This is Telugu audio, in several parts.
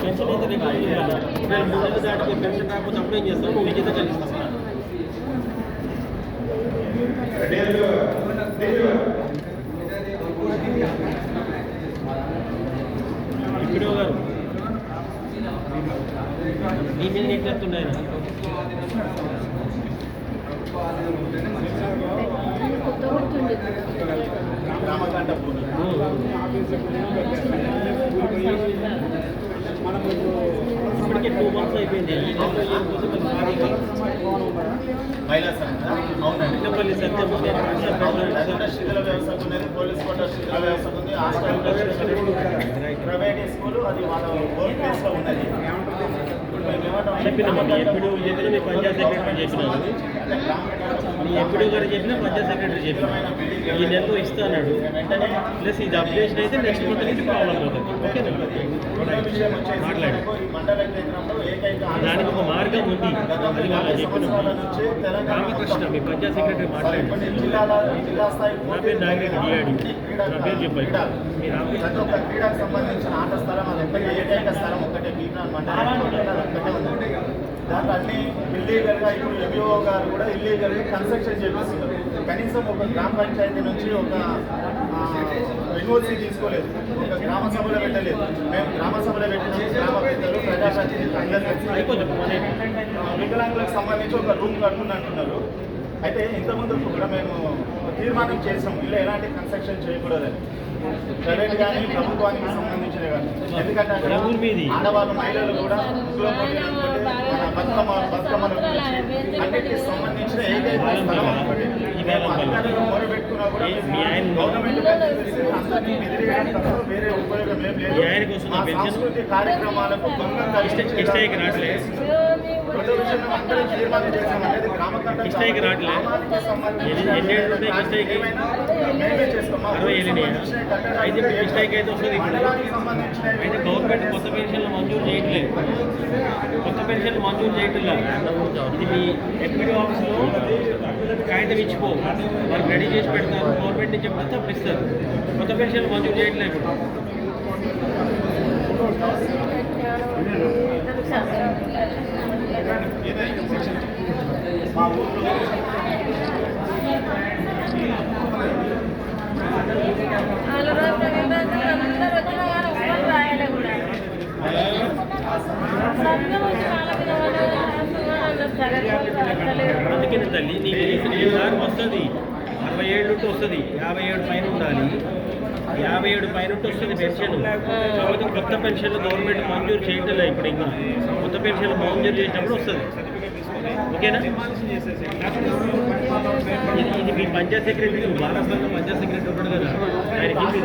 పెన్షన్ అయితే రికవర్ చేయాలి ఒకవేళ మూడు నెలలు దాటితే పెన్షన్ రాకపోతే అప్పుడు ఏం చేస్తాం నువ్వు లిఖిత చెల్లిస్తావా ఇప్పుడు గారు మీ మీద నీకు మహిళా సంఘ అవునండి శిథిల వ్యవస్థ ఉన్నది పోలీస్ కోట శిథిల వ్యవస్థకు ఉంది హాస్టల్ ప్రైవేట్ స్కూల్ అది వాళ్ళ ఓన్ ఉన్నది చెప్పినామా మీ ఎప్పుడు చెప్పినా మీ పంచాయత్ సెక్రటరీ చెప్పినాను మీ ఎప్పుడు గారు చెప్పినా పంచాయత్ సెక్రటరీ చెప్పిన. ఈ నెలలో ఇస్తాడు వెంటనే ప్లస్ ఇది అప్డేషన్ అయితే నెక్స్ట్ మంత్ నుంచి ప్రాబ్లం అవుతుంది. ఓకేనా? మాట్లాడు. దానికి ఒక మార్గం ఉంది. అది వాళ్ళ యాభై చెప్పిన రామకృష్ణ మీ పంచాయత్ సెక్రటరీ మాట్లాడు. నా పేరు నాగిరెడ్డి డిఆడి నా పేరు చెప్పండి మీ రామకృష్ణ. క్రీడకు సంబంధించిన ఆట స్థలం అది ఒక్కటే ఏకైక స్థలం ఒకటే భీమనాథ్ మండలం. దాంట్లో అన్ని ఇల్లీగల్గా ఇప్పుడు ఎంఈఓ గారు కూడా ఇల్లీగల్గా కన్స్ట్రక్షన్ చేపిస్తున్నారు కనీసం ఒక గ్రామ పంచాయతీ నుంచి ఒక ఎన్ఓసీ తీసుకోలేదు ఒక గ్రామ సభలో పెట్టలేదు. మేము గ్రామ సభలో పెట్టిన గ్రామ పెద్దలు ప్రజాప్రతినిధులు వికలాంగులకు సంబంధించి ఒక రూమ్ కడుతున్నట్టున్నారు అయితే ఇంతకుముందు కూడా మేము తీర్మానం చేసాం. ఇలా ఎలాంటి కన్స్ట్రక్షన్ చేయకూడదని. ప్రైవేట్ కానీ ప్రభుత్వానికి సంబంధించిన కానీ ఎందుకంటే అక్కడ? ఆడవాళ్ళు మహిళలు కూడా బతుకమ్మ బతుకమ్మల గురించి అన్నిటికి సంబంధించిన ఏకైక స్థలం అనుకోండి మొరబెట్టుకున్నా కూడా గవర్నమెంట్ అందరినీ బెదిరియడం తప్ప వేరే ఉపయోగం ఏం లేదు. మీ? సాంస్కృతిక కార్యక్రమాలకు భంగం ఇష్ట- ఇష్టాయికి రావట్లే? ఎన్ని- ఏళ్ళు ఉంటాయి. మా అరవై కట్టడాలు అయితే మీకు ఇష్టాయికి అయితే వస్తుంది ఇప్పుడు. అయితే గవర్నమెంట్ కొత్త పెన్షన్లు మంజూరు చేయట్లేదు. కొత్త పెన్షన్లు మంజూరు చేయట్లేదు ఇది మీ ఎంపీడీ ఆఫీస్లో కాగితం ఇచ్చిపో. వాళ్ళు రెడీ చేసి పెడతారు. గవర్నమెంట్ నుంచి ఎప్పుడు తప్పుడు ఇస్తారు. కొత్త పెన్షన్లు మంజూరు చేయట్లేదు. ఇప్పుడు మా ఊర్లో అందుకని తల్లి నీకు వస్తుంది. అరవై ఏళ్ళు వస్తుంది. యాభై ఏడు పైన ఉండాలి. యాభై ఏడు పైన వస్తుంది పెన్షన్. కాబట్టి కొత్త పెన్షన్లు గవర్నమెంట్ మంజూరు చేయట్లే ఇప్పుడు ఇంకా. కొత్త పెన్షన్లు మంజూరు చేసినప్పుడు వస్తుంది. ఓకేనా? ఇది మీ పంచాయత్ సెక్రటరీ భారతంలో పంచాయత్ సెక్రటరీ ఉంటాడు కదా. ఆయన ఇది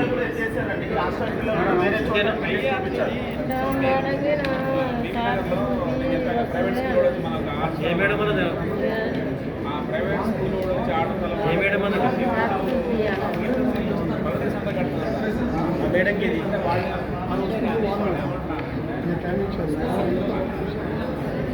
ఓకేనా? ఏ మేడం అన్నది? ఏ మేడం అన్నది? మేడంకి ఇది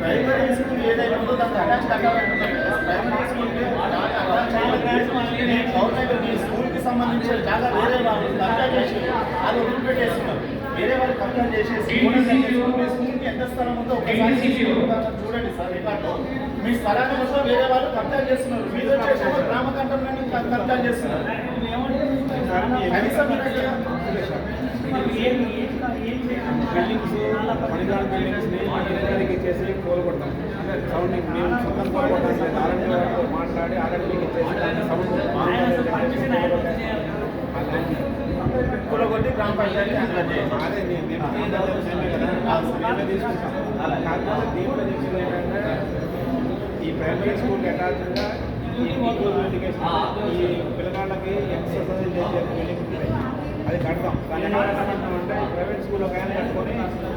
ప్రైమరీ స్కూల్ ఏదైతే ఉందో దానికి అటాచ్ కట్టాలంటున్నారు కదా, ప్రైమరీ స్కూల్కి గవర్నమెంట్ మీ స్కూల్కి సంబంధించిన జాగా వేరే వాళ్ళు కబ్జా చేసి అది వదిలిపెట్టేస్తున్నారు. వేరే వాళ్ళు కబ్జా చేసేసి స్కూల్కి ఎంత స్థలం ఉందో ఒకసారి చూడండి సార్ రికార్డు మీ స్థలాన్ని మొత్తం వేరే వాళ్ళు కబ్జా చేస్తున్నారు. మీరు వచ్చేసి గ్రామ కంటోన్మెంట్ కబ్జా చేస్తున్నారు. కనీసం బిల్డింగ్స్ మణిగాల్ బిల్డింగ్స్ని ఇంజనీరింగ్ ఇచ్చేసి కూలగొడతాం అంటే సౌండింగ్ మేము సొంతం లేదు ఆర్ఎండి మాట్లాడి ఆర్ఎండికి దాన్ని సౌండ్ కూలగొట్టి గ్రామ పంచాయతీ అదే నేను నేను కదా మేమే తీసుకుంటాం. కాకపోతే దీంట్లో చేసేది ఏంటంటే ప్రైమరీ స్కూల్కి అటాచ్డ్గా ఈ ఈ పిల్లగాళ్ళకి ఎక్సర్సైజ్ చేసే బిల్డింగ్ అది కడతాం. కానీ కడతామంటే ప్రైవేట్ స్కూల్లో కానీ కట్టుకొని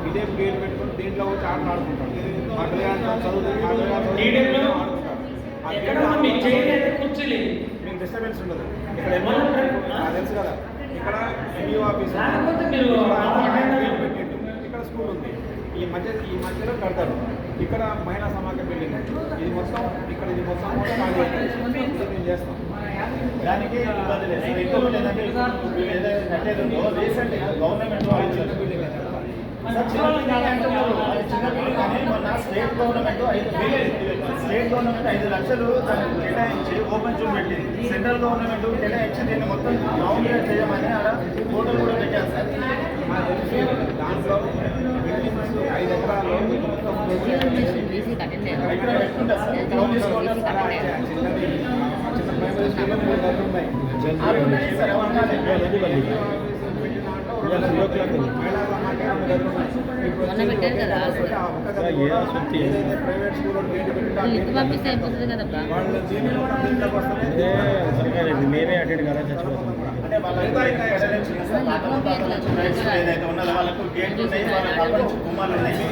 ఇదే పేరు పెట్టుకొని దీంట్లో వచ్చి ఆటలు ఆడుకుంటాం మా పిల్లగాళ్ళు చదువుతుంది మా పిల్లగాళ్ళు నీడలో ఆ ఎక్కడ నీడలో ఉంది చేయలేదు కూర్చోలేదు. మీకు డిస్టర్బెన్స్ ఉండదు. ఇక్కడ తెలుసు కదా. ఇక్కడ ఎంఈఓ ఆఫీస్ ఇక్కడ స్కూల్ ఉంది. ఈ మధ్య ఈ మధ్యలో కడతారు. ఇక్కడ మహిళా సమాఖ్య బిల్డింగ్ ఇది మొత్తం ఇక్కడ ఇది మొత్తం మేము చేస్తాం. దానికి government state government state government ఐదు లక్షలు దానికి కేటాయించి ఓపెన్ జూమ్ పెట్టింది. సెంట్రల్ గవర్నమెంట్ కేటాయించి దీన్ని మొత్తం గ్రౌండ్ చేయమని ఫోటోలు కూడా పెట్టారు సార్. మాకు తెలిసి దాంట్లో బిల్డింగ్స్ ఐదు ఎకరాలు మొత్తం వాళ్ళు మేమే అటెండ్ కదా చచ్చిపోతాం ఏదైతే ఉన్నదో వాళ్ళకు గేట్లు ఉన్నాయి నుంచి గుమ్మాలు ఉన్నాయి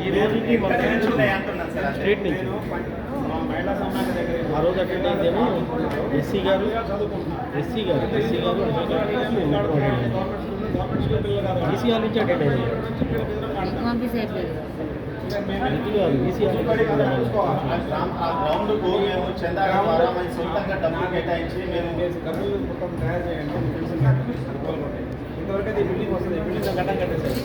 ఈ రోజుకి. స్ట్రీట్ నుంచి. ఆ రోజు అటెండ్ అయిందేమో ఎస్సీ గారు ఎస్సీ గారు ఎస్సీ గారు ఈసీఆర్ నుంచి అటెండ్ మేము ద్వారా మేము సొంతంగా డబ్బులు కేటాయించి మేము డబ్బులు మొత్తం తయారు చేయండి. ఇంతవరకు అయితే బిల్డింగ్ వస్తుంది. బిల్డింగ్ గడ్డం కట్టేసారు